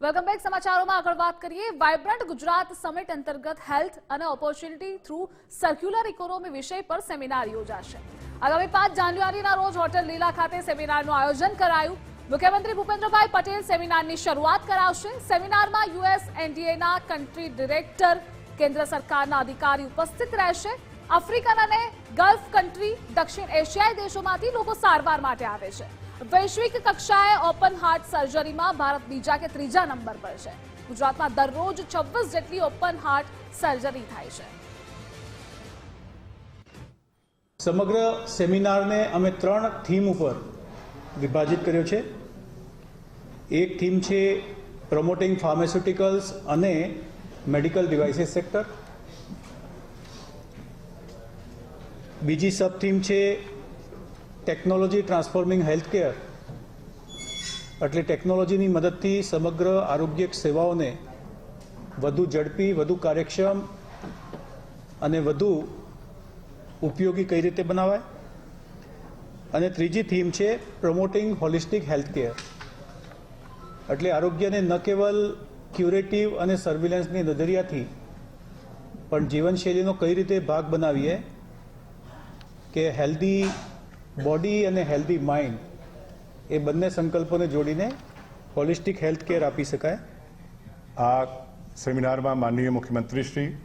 Welcome back સમાચારોમાં આગળ વાત કરીએ. વાઇબ્રન્ટ ગુજરાત સમિટ અંતર્ગત હેલ્થ અને ઓપોર્ચ્યુનિટી થ્રુ સર્ક્યુલર ઇકોનોમી વિષય પર સેમિનાર યોજાશે. આગામી પાંચ જાન્યુઆરીના રોજ હોટેલ લીલા ખાતે સેમિનારનું આયોજન કરાયું. મુખ્યમંત્રી ભૂપેન્દ્રભાઈ પટેલ સેમિનારની શરૂઆત કરાવશે. સેમિનારમાં યુએસ એનડીએના કન્ટ્રી ડિરેક્ટર કેન્દ્ર સરકારના અધિકારી ઉપસ્થિત રહેશે. આફ્રિકન અને ગલ્ફ કન્ટ્રી દક્ષિણ એશિયાઈ દેશોમાંથી લોકો સારવાર માટે આવે છે. વૈશ્વિક કક્ષાએ ઓપન હાર્ટ સર્જરીમાં ભારત બીજા કે ત્રીજા નંબર પર છે. ગુજરાતમાં દરરોજ છવ્વીસ જેટલી ઓપન હાર્ટ સર્જરી થાય છે. સમગ્ર સેમિનારને અમે ત્રણ થીમ ઉપર વિભાજિત કર્યો છે. એક થીમ છે પ્રમોટિંગ ફાર્માસ્યુટિકલ્સ અને મેડિકલ ડિવાઇસીસ સેક્ટર બીજી સબ થીમ છે ટેકનોલોજી ટ્રાન્સફોર્મિંગ હેલ્થ કેર એટલે ટેકનોલોજીની મદદથી સમગ્ર આરોગ્ય સેવાઓને વધુ ઝડપી, વધુ કાર્યક્ષમ અને વધુ ઉપયોગી કઈ રીતે બનાવાય? અને ત્રીજી થીમ છે પ્રમોટિંગ હોલિસ્ટિક હેલ્થ કેર એટલે આરોગ્યને ન કેવલ ક્યુરેટિવ અને સર્વિલન્સની નજરિયાથી, પણ જીવનશૈલીનો કઈ રીતે ભાગ બનાવીએ કે હેલ્ધી બોડી અને હેલ્ધી માઇન્ડ એ બંને સંકલ્પોને જોડીને હોલિસ્ટિક હેલ્થ કેર આપી શકાય. આ સેમિનારમાં માનનીય મુખ્યમંત્રી શ્રી,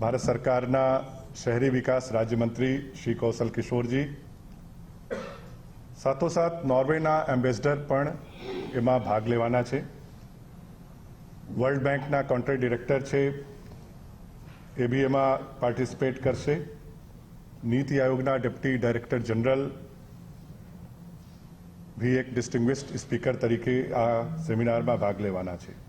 ભારત સરકારના શહેરી વિકાસ રાજ્યમંત્રી શ્રી કૌશલ કિશોરજી, સાથોસાથ નોર્વેના એમ્બેસડર પણ એમાં ભાગ લેવાના છે. વર્લ્ડ બેંકના કોન્ટ્રાક્ટ ડિરેક્ટર છે. એ બી એમાં પાર્ટિસિપેટ કરશે. નીતિ આયોગના ડેપ્ટી ડાયરેક્ટર જનરલ ભી એક ડિસ્ટિંગ્વિશ્ડ સ્પીકર તરીકે આ સેમિનારમાં ભાગ લેવાના છે.